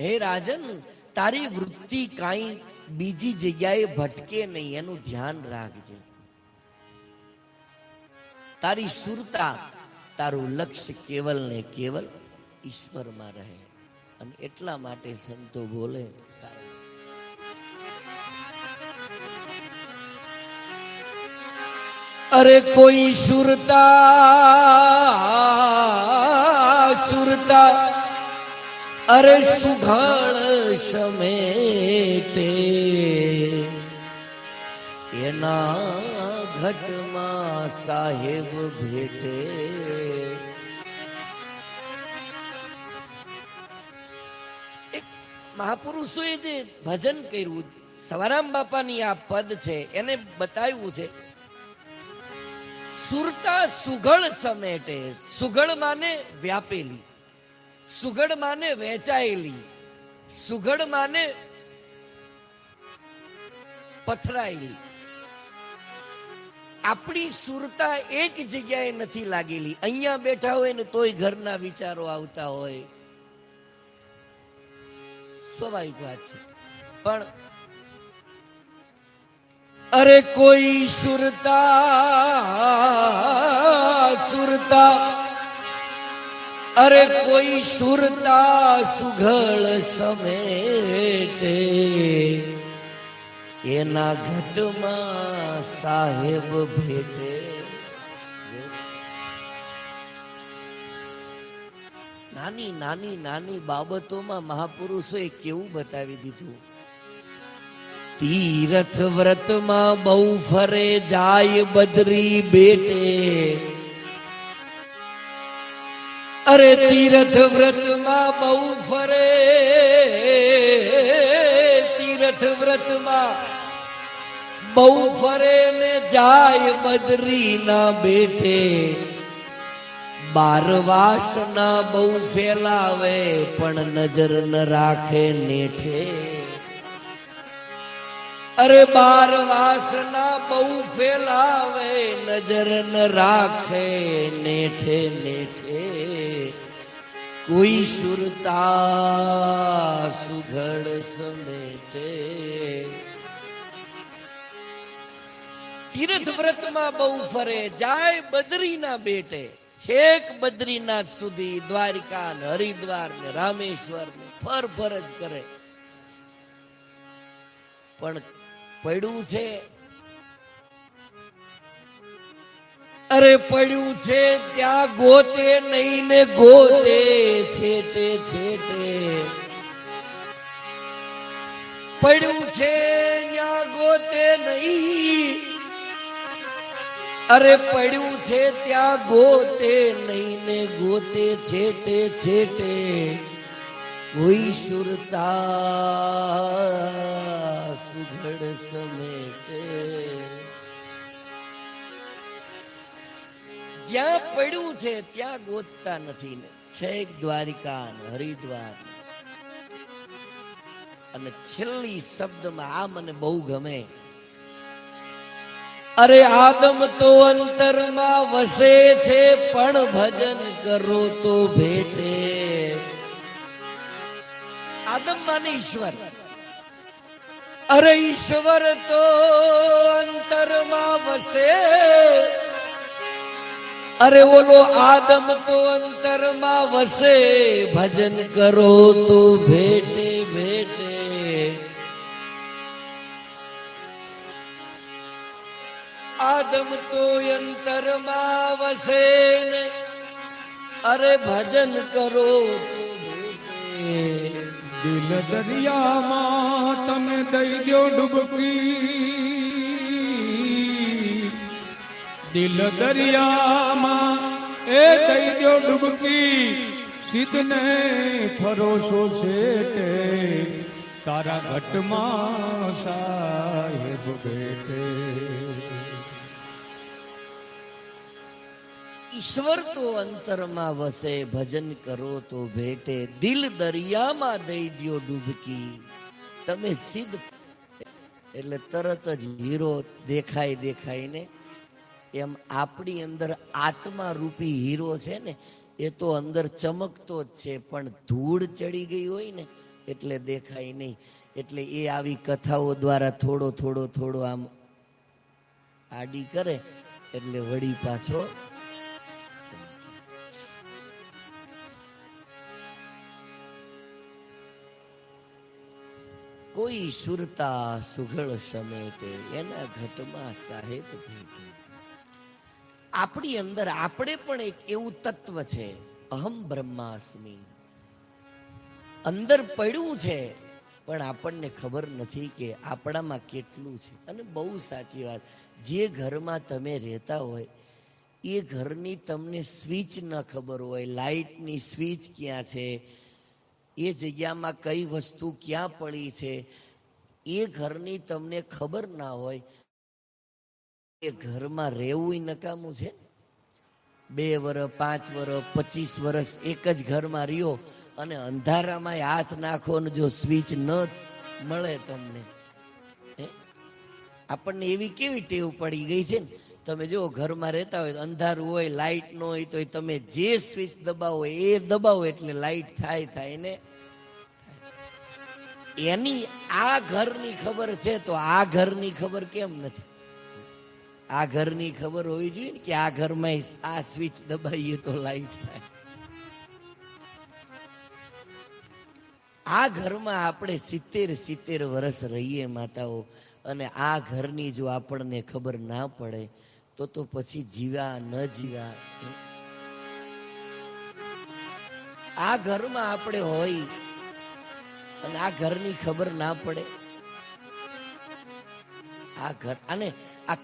હે રાજન, તારી વૃત્તિ કાંઈ બીજી જગ્યાએ ભટકે નહીં, એનું ધ્યાન રાખજે. તારી સુરતા, તારું લક્ષ્ય કેવલ ને કેવલ ઈશ્વરમાં રહે. અને એટલા માટે સંતો બોલે અરે કોઈ સુરતા અરે સુઘળ સમેટે. એના ઘટમાં સાહેબ ભેટે. મહાપુરુષોએ જે ભજન કર્યું, સવારામ બાપાની આ પદ છે, એને બતાવ્યું છે. સુરતા સુઘડ સમેટે સુઘડ માને વ્યાપેલી. સુઘડ માને વહેંચાયેલી સુગડ માને પથરાયેલી. આપણી સુરતા એક જગ્યાએ નથી લાગેલી. અહીંયા બેઠા હોય ને તોય ઘરના વિચારો આવતા હોય. સ્વાભાવિક વાત છે. પણ અરે કોઈ સુરતા સુરતા અરે કોઈ સુરતા સુઘળ સમેટે. એના ઘટમાં સાહેબ ભેટે. નાની નાની નાની બાબતોમાં મહાપુરુષોએ કેવું બતાવી દીધું? તીરથ વ્રતમાં બહુ ફરે જાય બદરી બેટે. અરે તીરથ વ્રતમાં બહુ ફરે. તીરથ વ્રતમાં બહુ ફરે ને જાય બદરી ના બેઠે. બાર વાસના બહુ ફેલાવે, પણ નજર ન રાખે નેઠે. અરે બાર વાસના બહુ ફેલાવે, નજર ન રાખે નેઠે નેઠે. કોઈ સુરતા સુઘડ સમેટે. તીર્થ વ્રતમાં બહુ ફરે, જાય બદ્રીના બેટે. છેક બદ્રીનાથ સુધી દ્વારિકા ને હરિદ્વાર ને રામેશ્વર ને ફર ફર કરે. પણ પડ્યું છે અરે પડ્યું છે, ત્યાં ગોતે નહીં ને ગોતે, છેટે છેટે. પડ્યું છે, ત્યાં ગોતે નહીં. અરે પડ્યું છે, ત્યાં ગોતે નહીં ને ગોતે, છેટે છેટે. કોઈ સુરતા સુઘડ સમેટે. જ્યાં પડ્યું છે, ત્યાં ગોતતા નથી ને. છેક દ્વારિકા હરિદ્વાર અને છેલ્લી શબ્દમાં આ મને બહુ ગમે. અરે આદમ તો અંતરમાં વસે છે, પણ ભજન કરો તો ભેટે. આદમ માને ઈશ્વર. અરે ઈશ્વર તો અંતરમાં વસે અરે ઓલો આદમ તો અંતરમાં વસે, ભજન કરો તો ભેટે ભેટે. આદમ તો અંતરમાં વસે ને, અરે ભજન કરો દિલ દરિયામાં તમે દઈ દો ડૂબકી. દિલ દરિયામાં એ દઈ દો ડૂબકી. સિદ્ધને ફરોશો છે તારા ઘટમાં સાહેબ બેટે ઈશ્વર તો અંતરમાં વસે, ભજન કરો તો ભેટે. દિલ દરિયામાં દઈ દ્યો ડૂબકી. તમે સિદ્ધ એટલે તરત જ હીરો દેખાય દેખાઈને એમ આપણી અંદર આત્મા રૂપી હીરો છે ને, એ તો અંદર ચમકતો જ છે, પણ ધૂળ ચડી ગઈ હોય ને, એટલે દેખાય નહીં. એટલે એ આવી કથાઓ દ્વારા થોડો થોડો થોડો આમ આડી કરે, એટલે વળી પાછો કોઈ સુરતા સુઘડ સમેટે, એના ઘટમાં સાહેબ ભેટે. આપણી અંદર આપણે પણ એક એવું તત્વ છે, અહમ બ્રહ્માસ્મી. અંદર પડ્યું છે, પણ આપણને ખબર નથી કે આપણામાં કેટલું છે. અને બહુ સાચી વાત, જે ઘરમાં તમે રહેતા હોય, એ ઘરની તમને સ્વિચ ન ખબર હોય, લાઇટની સ્વિચ ક્યાં છે, એ જગ્યામાં કઈ વસ્તુ ક્યાં પડી છે, એ ઘરની તમને ખબર ના હોય એ ઘરમાં રહેવું નકામું છે? બે વર્ષ પાંચ વર્ષ પચીસ વર્ષ એક જ ઘરમાં રહ્યો અને અંધારામાં હાથ નાખો ને જો સ્વિચ ન મળે તમને આપણને એવી કેવી ટેવ પડી ગઈ છે ને? તમે જો ઘરમાં રહેતા હોય, અંધારું હોય લાઇટ ન હોય તો તમે જે સ્વિચ દબાવો એ દબાવો એટલે લાઇટ થાય થાય ને? એની આ ઘરની ખબર છે તો આ ઘરની ખબર કેમ નથી? આ ઘરની ખબર હોવી જોઈએ ને કે આ ઘરમાં આ સ્વિચ દબાઈએ તો લાઈટ થાય. આ ઘરમાં આપણે સિત્તેર સિત્તેર વર્ષ રહીએ માતાઓ, અને આ ઘરની જો આપણને ખબર ના પડે, તો તો પછી જીવા ન જીવા. આ ઘરમાં આપણે હોય, અને આ ઘરની ખબર ના પડે. આ ઘર, અને આ